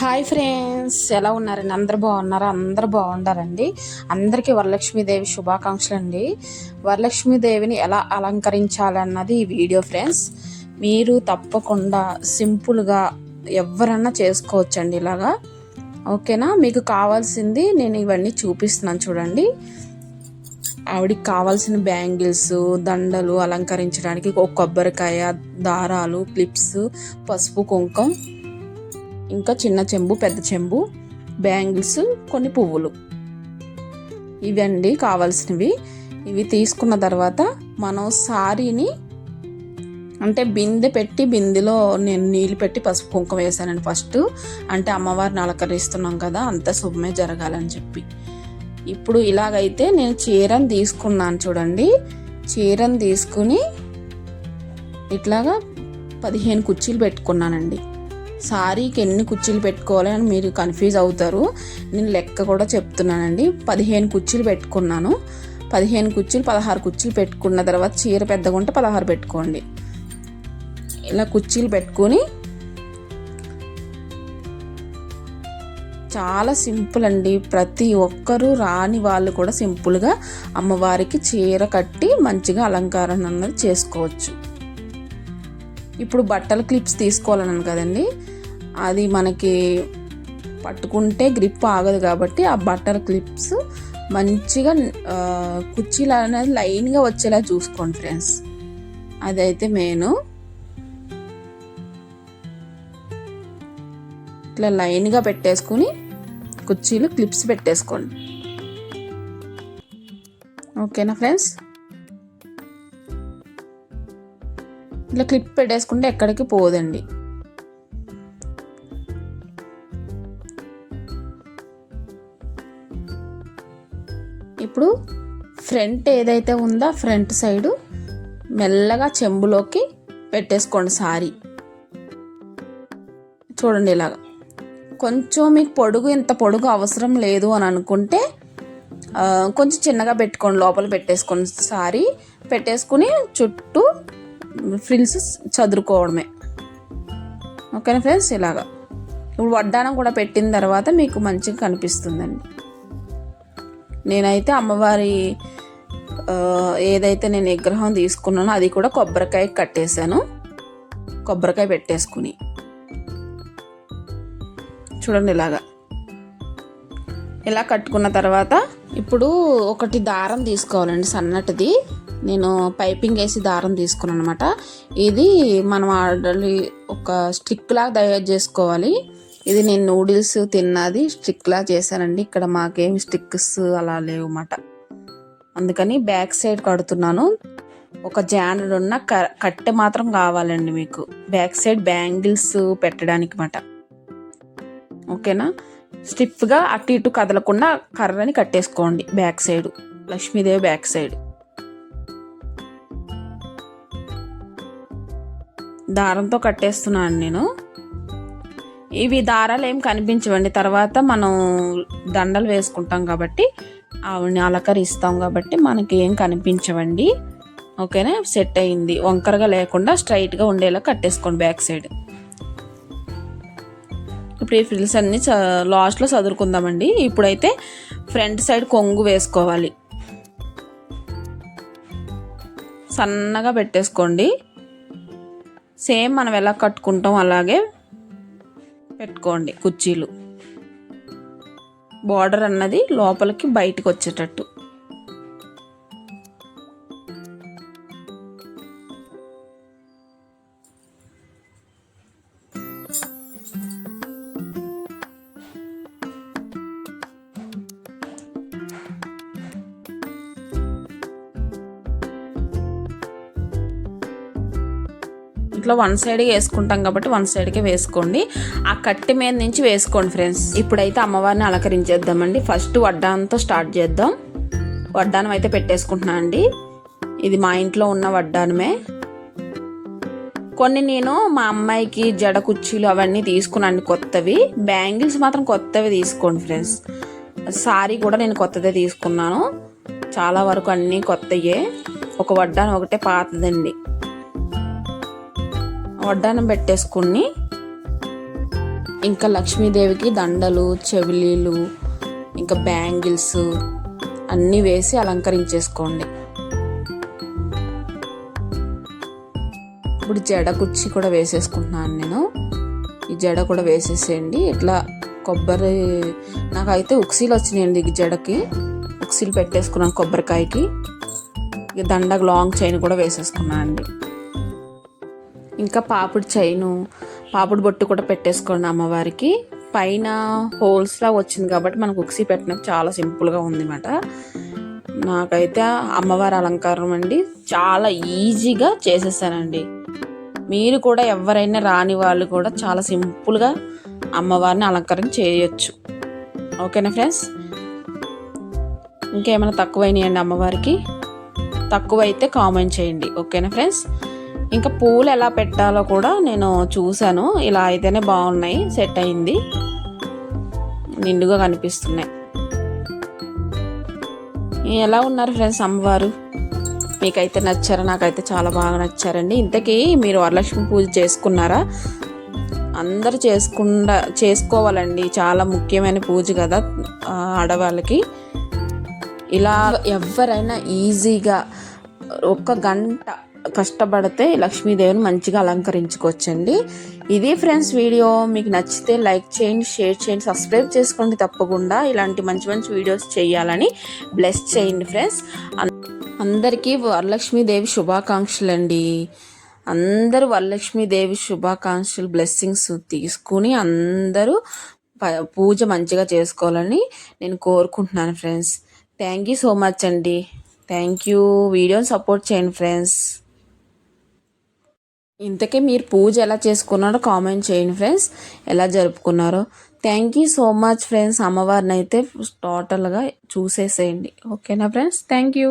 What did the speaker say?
Hi friends ఎలా ఉన్నారండి? అందరు బాగున్నారా? అందరు బాగుండారండి అందరికీ వరలక్ష్మీదేవి శుభాకాంక్షలు అండి వరలక్ష్మీదేవిని ఎలా అలంకరించాలన్నది ఈ వీడియో ఫ్రెండ్స్. మీరు తప్పకుండా సింపుల్గా ఎవరన్నా చేసుకోవచ్చండి ఇలాగా. ఓకేనా? మీకు కావాల్సింది నేను ఇవన్నీ చూపిస్తున్నాను చూడండి. ఆవిడికి కావాల్సిన బ్యాంగిల్స్ దండలు అలంకరించడానికి ఒక కొబ్బరికాయ దారాలు క్లిప్స్ పసుపు కుంకం ఇంకా చిన్న చెంబు పెద్ద చెంబు బ్యాంగిల్స్ కొన్ని పువ్వులు. ఇవండి కావాల్సినవి. ఇవి తీసుకున్న తర్వాత మనం సారీని అంటే బిందె పెట్టి బిందెలో నేను నీళ్ళు పెట్టి పసుపు కుంకుమ వేసానండి ఫస్ట్. అంటే అమ్మవారిని అలంకరిస్తున్నాం కదా అంత శుభమే జరగాలని చెప్పి. ఇప్పుడు ఇలాగైతే నేను చీరను తీసుకున్నాను చూడండి. చీరను తీసుకుని ఇట్లాగా పదిహేను కుర్చీలు పెట్టుకున్నానండి. సారీకి ఎన్ని కుర్చీలు పెట్టుకోవాలి అని మీరు కన్ఫ్యూజ్ అవుతారు. నేను లెక్క కూడా చెప్తున్నానండి. పదిహేను కుర్చీలు పెట్టుకున్నాను. పదిహేను కుర్చీలు పదహారు కుర్చీలు పెట్టుకున్న తర్వాత చీర పెద్దగా ఉంటే పదహారు పెట్టుకోండి. ఇలా కుర్చీలు పెట్టుకొని చాలా సింపుల్ అండి. ప్రతి ఒక్కరూ రాని వాళ్ళు కూడా సింపుల్గా అమ్మవారికి చీర కట్టి మంచిగా అలంకారం అన్నది చేసుకోవచ్చు. ఇప్పుడు బట్టల క్లిప్స్ తీసుకోవాలన్నాను కదండి. అది మనకి పట్టుకుంటే గ్రిప్ ఆగదు కాబట్టి ఆ బట్టల క్లిప్స్ మంచిగా కుర్చీలు అనేది లైన్గా వచ్చేలా చూసుకోండి ఫ్రెండ్స్. అదైతే మెయిన్. ఇట్లా లైన్గా పెట్టేసుకుని కుర్చీలు క్లిప్స్ పెట్టేసుకోండి. ఓకేనా ఫ్రెండ్స్? ఇట్లా క్లిప్ పెట్టేసుకుంటే ఎక్కడికి పోదండి. ఇప్పుడు ఫ్రంట్ ఏదైతే ఉందో ఫ్రంట్ సైడు మెల్లగా చెంబులోకి పెట్టేసుకోండి సారీ. చూడండి ఇలాగా. కొంచెం మీకు పొడుగు ఇంత పొడుగు అవసరం లేదు అని అనుకుంటే కొంచెం చిన్నగా పెట్టుకోండి లోపల పెట్టేసుకోండి సారీ. పెట్టేసుకుని చుట్టూ ఫ్రిల్స్ చదురుకోవడమే. ఓకేనా ఫ్రెండ్స్? ఇలాగా. ఇప్పుడు వడ్డానం కూడా పెట్టిన తర్వాత మీకు మంచిగా కనిపిస్తుందండి. నేనైతే అమ్మవారి ఏదైతే నేను విగ్రహం తీసుకున్నానో అది కూడా కొబ్బరికాయ కట్టేశాను. కొబ్బరికాయ పెట్టేసుకుని. చూడండి ఇలాగా. ఇలా కట్టుకున్న తర్వాత ఇప్పుడు ఒకటి దారం తీసుకోవాలండి సన్నటిది. నేను పైపింగ్ వేసి దారం తీసుకున్నాను అనమాట ఇది మనం ఆల్రెడీ ఒక స్టిక్ లాగా తయారు చేసుకోవాలి. ఇది నేను నూడిల్స్ తిన్నది స్టిక్ లా చేశానండి. ఇక్కడ మాకేం స్టిక్స్ అలా లేవు అన్నమాట అందుకని బ్యాక్ సైడ్ కడుతున్నాను. ఒక జానర్ ఉన్న కట్టె మాత్రం కావాలండి మీకు. బ్యాక్ సైడ్ బ్యాంగిల్స్ పెట్టడానికి మాట ఓకేనా? స్టిఫ్గా అటు ఇటు కదలకుండా కర్రని కట్టేసుకోండి back side. Lakshmidevi back side. దారంతో కట్టేస్తున్నాను నేను. ఇవి దారాలు ఏం కనిపించవండి. తర్వాత మనం దండలు వేసుకుంటాం కాబట్టి ఆవిడని అలకరిస్తాం కాబట్టి మనకి ఏం కనిపించవండి. ఓకేనా? సెట్ అయింది. వంకరగా లేకుండా స్ట్రైట్గా ఉండేలా కట్టేసుకోండి బ్యాక్ సైడ్. ఇప్పుడు ఈ ఫ్రిల్స్ అన్నీ లాస్ట్లో చదురుకుందామండి ఇప్పుడైతే ఫ్రంట్ సైడ్ కొంగు వేసుకోవాలి. సన్నగా పెట్టేసుకోండి. సేమ్ మనం ఎలా కట్టుకుంటాం అలాగే పెట్టుకోండి కుర్చీలు. బార్డర్ అన్నది లోపలికి బయటకు వచ్చేటట్టు. దాంట్లో వన్ సైడ్ వేసుకుంటాం కాబట్టి వన్ సైడ్కే వేసుకోండి. ఆ కట్టె మీద నుంచి వేసుకోండి ఫ్రెండ్స్. ఇప్పుడైతే అమ్మవారిని అలంకరించేద్దామండి. ఫస్ట్ వడ్డానంతో స్టార్ట్ చేద్దాం. వడ్డానం అయితే పెట్టేసుకుంటున్నాను అండి. ఇది మా ఇంట్లో ఉన్న వడ్డానమే. కొన్ని నేను మా అమ్మాయికి జడ కుర్చీలు అవన్నీ తీసుకున్నాను కొత్తవి. బ్యాంగిల్స్ మాత్రం కొత్తవి తీసుకోండి ఫ్రెండ్స్. సారీ కూడా నేను కొత్తదే తీసుకున్నాను. చాలా వరకు అన్నీ కొత్తయే. ఒక వడ్డానం ఒకటే పాతదండి. వడ్డానం పెట్టేసుకుని ఇంకా లక్ష్మీదేవికి దండలు చెవిలీలు ఇంకా బ్యాంగిల్స్ అన్నీ వేసి అలంకరించేసుకోండి. ఇప్పుడు జడ కుచ్చి కూడా వేసేసుకుంటున్నాను నేను. ఈ జడ కూడా వేసేసేయండి. ఇట్లా కొబ్బరి నాకైతే ఉక్సీలు వచ్చినాయండి ఈ జడకి. ఉక్సీలు పెట్టేసుకున్నాను కొబ్బరికాయకి. ఇక దండకు లాంగ్ చైన్ కూడా వేసేసుకున్నాను అండి ఇంకా పాపుడు చైను పాపుడు బొట్టు కూడా పెట్టేసుకోండి అమ్మవారికి. పైన హోల్స్లా వచ్చింది కాబట్టి మనకు ఉక్సి పెట్టడం చాలా సింపుల్గా ఉంది అన్నమాట నాకైతే అమ్మవారి అలంకారం అండి చాలా ఈజీగా చేసేసానండి. మీరు కూడా ఎవరైనా రాని వాళ్ళు కూడా చాలా సింపుల్గా అమ్మవారిని అలంకరణ చేయొచ్చు. ఓకేనా ఫ్రెండ్స్? ఇంకేమైనా తక్కువైనాయండి అమ్మవారికి? తక్కువైతే కామెంట్ చేయండి. ఓకేనా ఫ్రెండ్స్? ఇంకా పూలు ఎలా పెట్టాలో కూడా నేను చూశాను. ఇలా అయితేనే బాగున్నాయి సెట్ అయింది. నిండుగా కనిపిస్తున్నాయి. ఎలా ఉన్నారు ఫ్రెండ్స్ అమ్మవారు? మీకైతే నచ్చారా నాకైతే చాలా బాగా నచ్చారండి. ఇంతకీ మీరు వరలక్ష్మి పూజ చేసుకున్నారా? అందరూ చేసుకుండా చేసుకోవాలండి. చాలా ముఖ్యమైన పూజ కదా ఆడవాళ్ళకి. ఇలా ఎవరైనా ఈజీగా ఒక్క గంట కష్టపడితే లక్ష్మీదేవిని మంచిగా అలంకరించుకోవచ్చండి. ఇది ఫ్రెండ్స్ వీడియో. మీకు నచ్చితే లైక్ చేయండి షేర్ చేయండి సబ్స్క్రైబ్ చేసుకోండి తప్పకుండా. ఇలాంటి మంచి మంచి వీడియోస్ చేయాలని బ్లెస్ చేయండి ఫ్రెండ్స్. అందరికీ వరలక్ష్మీదేవి శుభాకాంక్షలు అండి అందరూ వరలక్ష్మీదేవి శుభాకాంక్షలు బ్లెస్సింగ్స్ తీసుకుని అందరూ ప- పూజ మంచిగా చేసుకోవాలని నేను కోరుకుంటున్నాను friends. Thank you so much అండి. Thank you. వీడియోని సపోర్ట్ చేయండి ఫ్రెండ్స్. ఇంతకీ మీరు పూజ ఎలా చేసుకున్నారో కామెంట్ చేయండి ఫ్రెండ్స్. ఎలా జరుపుకున్నారో. Thank you so much friends అమ్మవారిని అయితే టోటల్గా చూసేసేయండి. ఓకేనా ఫ్రెండ్స్? Thank you